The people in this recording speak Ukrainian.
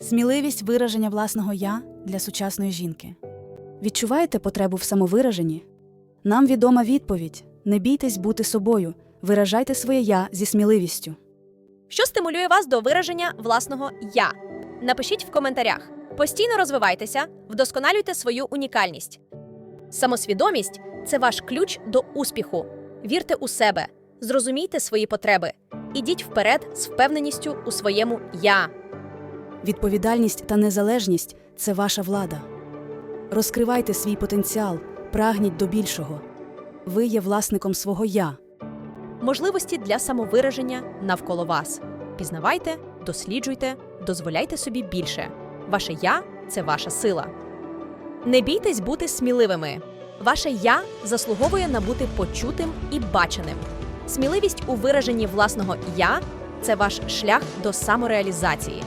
Сміливість вираження власного я для сучасної жінки. Відчуваєте потребу в самовираженні? Нам відома відповідь: не бійтесь бути собою, виражайте своє я зі сміливістю. Що стимулює вас до вираження власного я? Напишіть в коментарях. Постійно розвивайтеся, вдосконалюйте свою унікальність. Самосвідомість це ваш ключ до успіху. Вірте у себе, зрозумійте свої потреби. Ідіть вперед з впевненістю у своєму я. Відповідальність та незалежність це ваша влада. Розкривайте свій потенціал, прагніть до більшого. Ви є власником свого я. Можливості для самовираження навколо вас. Пізнавайте, досліджуйте, дозволяйте собі більше. Ваше я це ваша сила. Не бійтесь бути сміливими. Ваше я заслуговує на бути почутим і баченим. Сміливість у вираженні власного я це ваш шлях до самореалізації.